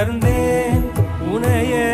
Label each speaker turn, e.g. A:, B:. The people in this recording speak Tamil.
A: உணர்ந்தேன் உனையே.